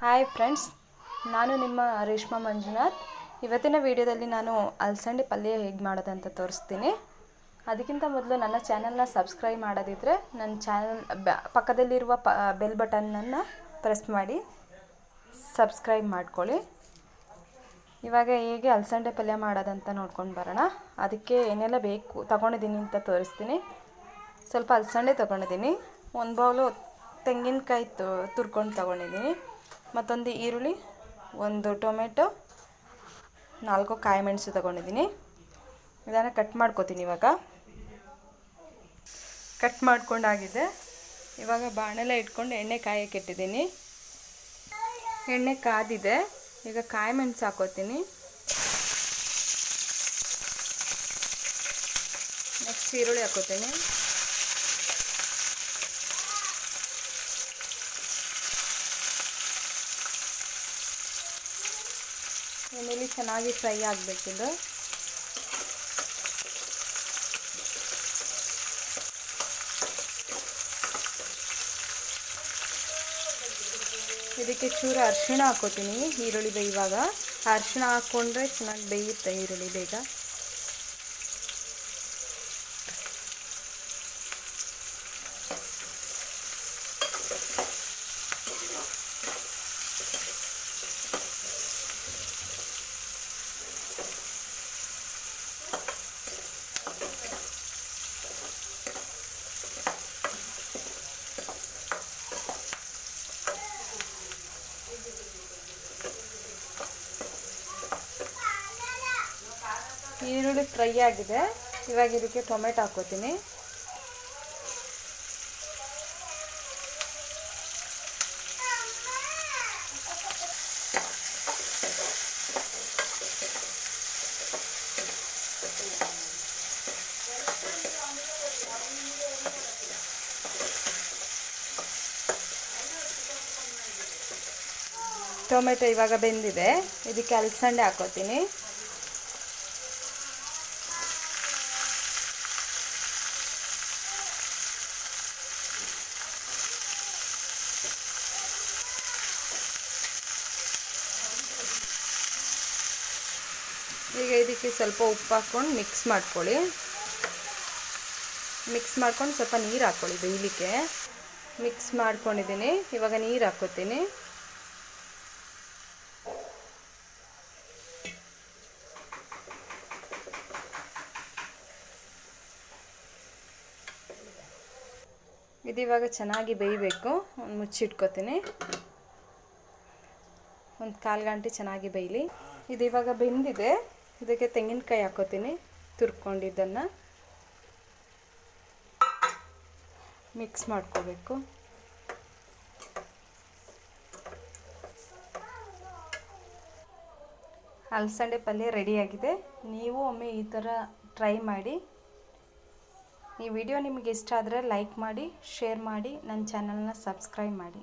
Hi friends ನಾನು ನಿಮ್ಮ ರೇಷ್ಮಾ ಮಂಜುನಾಥ್. ಇವತ್ತಿನ ವಿಡಿಯೋದಲ್ಲಿ ನಾನು ಅಲಸಂಡೆ ಪಲ್ಯ ಹೇಗೆ ಮಾಡೋದಂತ ತೋರಿಸ್ತೀನಿ. ಅದಕ್ಕಿಂತ ಮೊದಲು ನನ್ನ ಚಾನಲ್ನ ಸಬ್ಸ್ಕ್ರೈಬ್ ಮಾಡೋದಿದ್ದರೆ ನನ್ನ ಚಾನಲ್ ಪಕ್ಕದಲ್ಲಿರುವ ಪ ಬೆಲ್ ಬಟನ್ನನ್ನು ಪ್ರೆಸ್ ಮಾಡಿ ಸಬ್ಸ್ಕ್ರೈಬ್ ಮಾಡ್ಕೊಳ್ಳಿ. ಇವಾಗ ಹೇಗೆ ಅಲಸಂಡೆ ಪಲ್ಯ ಮಾಡೋದಂತ ನೋಡ್ಕೊಂಡು ಬರೋಣ. ಅದಕ್ಕೆ ಏನೆಲ್ಲ ಬೇಕು ತಗೊಂಡಿದ್ದೀನಿ ಅಂತ ತೋರಿಸ್ತೀನಿ. ಸ್ವಲ್ಪ ಅಲಸಂಡೆ ತೊಗೊಂಡಿದ್ದೀನಿ. ಒಂದು ಬೌಲು ತೆಂಗಿನಕಾಯಿ ತುರ್ಕೊಂಡು ತೊಗೊಂಡಿದ್ದೀನಿ. ಮತ್ತೊಂದು ಈರುಳ್ಳಿ, ಒಂದು ಟೊಮೆಟೊ, ನಾಲ್ಕು ಕಾಯಿ ಮೆಣಸು ತೊಗೊಂಡಿದ್ದೀನಿ. ಇದನ್ನು ಕಟ್ ಮಾಡ್ಕೋತೀನಿ ಇವಾಗ. ಕಟ್ ಮಾಡ್ಕೊಂಡಾಗಿದೆ. ಇವಾಗ ಬಾಣಲೆ ಇಟ್ಕೊಂಡು ಎಣ್ಣೆ ಕಾಯಕ್ಕೆ ಇಟ್ಟಿದ್ದೀನಿ. ಎಣ್ಣೆ ಕಾದಿದೆ. ಈಗ ಕಾಯಿ ಮೆಣಸು ಹಾಕೋತೀನಿ. ನೆಕ್ಸ್ಟ್ ಈರುಳ್ಳಿ ಹಾಕೋತೀನಿ. ಎಣ್ಣೆಲಿ ಚೆನ್ನಾಗಿ ಫ್ರೈ ಆಗಬೇಕಿದು. ಇದಕ್ಕೆ ಚೂರು ಅರಿಶಿಣ ಹಾಕೋತೀನಿ, ಈರುಳ್ಳಿ ಬೇಯುವಾಗ. ಅರಿಶಿಣ ಹಾಕ್ಕೊಂಡ್ರೆ ಚೆನ್ನಾಗಿ ಬೇಯುತ್ತೆ ಈರುಳ್ಳಿ ಬೇಗ. ಈರುಳ್ಳಿ ಫ್ರೈ ಆಗಿದೆ. ಇವಾಗ ಇದಕ್ಕೆ ಟೊಮೆಟೊ ಹಾಕೋತೀನಿ. ಟೊಮೆಟೊ ಇವಾಗ ಬೆಂದಿದೆ. ಇದಕ್ಕೆ ಅಲಸಂಡೆ ಹಾಕೋತೀನಿ. ಈಗ ಇದಕ್ಕೆ ಸ್ವಲ್ಪ ಉಪ್ಪು ಹಾಕ್ಕೊಂಡು ಮಿಕ್ಸ್ ಮಾಡ್ಕೊಳ್ಳಿ. ಮಿಕ್ಸ್ ಮಾಡ್ಕೊಂಡು ಸ್ವಲ್ಪ ನೀರು ಹಾಕ್ಕೊಳ್ಳಿ ಬೇಯಲಿಕ್ಕೆ. ಮಿಕ್ಸ್ ಮಾಡ್ಕೊಂಡಿದ್ದೀನಿ. ಇವಾಗ ನೀರು ಹಾಕ್ಕೋತೀನಿ. ಇದು ಇವಾಗ ಚೆನ್ನಾಗಿ ಬೇಯಬೇಕು. ಒಂದು ಮುಚ್ಚಿಟ್ಕೋತೀನಿ. ಒಂದು ಕಾಲು ಗಂಟೆ ಚೆನ್ನಾಗಿ ಬೇಯಲಿ. ಇದು ಇವಾಗ ಬೆಂದಿದೆ. ಇದಕ್ಕೆ ತೆಂಗಿನಕಾಯಿ ಹಾಕೋತೀನಿ. ತುರ್ಕೊಂಡಿದ್ದನ್ನು ಮಿಕ್ಸ್ ಮಾಡ್ಕೋಬೇಕು. ಅಲಸಂಡೆ ಪಲ್ಯ ರೆಡಿಯಾಗಿದೆ ನೀವು ಒಮ್ಮೆ ಈ ಥರ ಟ್ರೈ ಮಾಡಿ. ಈ ವಿಡಿಯೋ ನಿಮಗೆ ಇಷ್ಟ ಆದರೆ ಲೈಕ್ ಮಾಡಿ ಶೇರ್ ಮಾಡಿ, ನನ್ನ ಚಾನಲ್ನ ಸಬ್ಸ್ಕ್ರೈಬ್ ಮಾಡಿ.